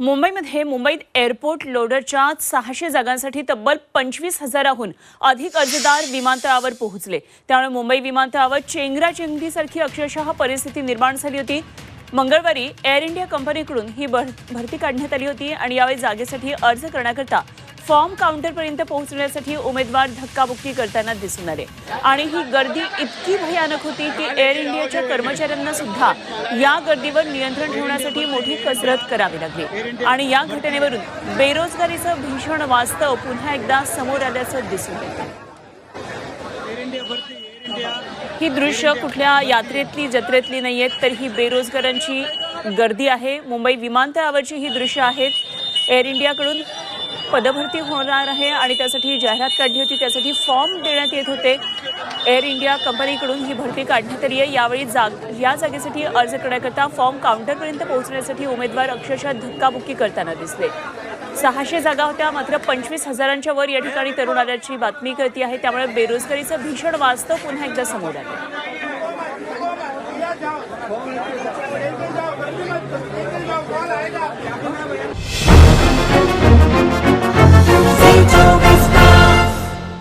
मुंबईमध्ये मुंबईत एअरपोर्ट लोडरच्या सहाशे जागांसाठी तब्बल पंचवीस हजाराहून अधिक अर्जदार विमानतळावर पोहोचले. त्यामुळे मुंबई विमानतळावर चेंगराचेंगरीसारखी अक्षरशः परिस्थिती निर्माण झाली होती. मंगळवारी एअर इंडिया कंपनीकडून ही भर- भरती काढण्यात आली होती आणि यावेळी जागेसाठी अर्ज करण्याकरता फॉर्म काउंटरपर्यंत पोहोचण्यासाठी उमेदवार धक्काबुक्की करताना दिसून आले. आणि ही गर्दी इतकी भयानक होती की एअर इंडियाच्या कर्मचाऱ्यांना सुद्धा या गर्दीवर नियंत्रण ठेवण्यासाठी मोठी कसरत करावी लागली. आणि या घटनेवरून बेरोजगारीचं भीषण वास्तव पुन्हा एकदा समोर आल्याचं दिसून येतं. ही दृश्य कुठल्या यात्रेतली जत्रेतली नाही आहेत तर ही बेरोजगारांची गर्दी आहे. मुंबई विमानतळावरची ही दृश्य आहेत. एअर इंडियाकडून पदभरती होणार आहे आणि त्यासाठी जाहिरात काढली होती त्यासाठी फॉर्म देण्यात येत होते. एअर इंडिया कंपनीकडून ही भरती काढण्यात आली आहे. यावेळी जाग या जागेसाठी अर्ज करण्याकरता फॉर्म काउंटरपर्यंत पोहोचण्यासाठी उमेदवार अक्षरशः धक्काबुक्की करताना दिसले. सहाशे जागा होत्या मात्र पंचवीस हजारांच्या वर या ठिकाणी तरुण आल्याची बातमी कळती आहे. त्यामुळे बेरोजगारीचं भीषण वास्तव पुन्हा एकदा समोर आलं.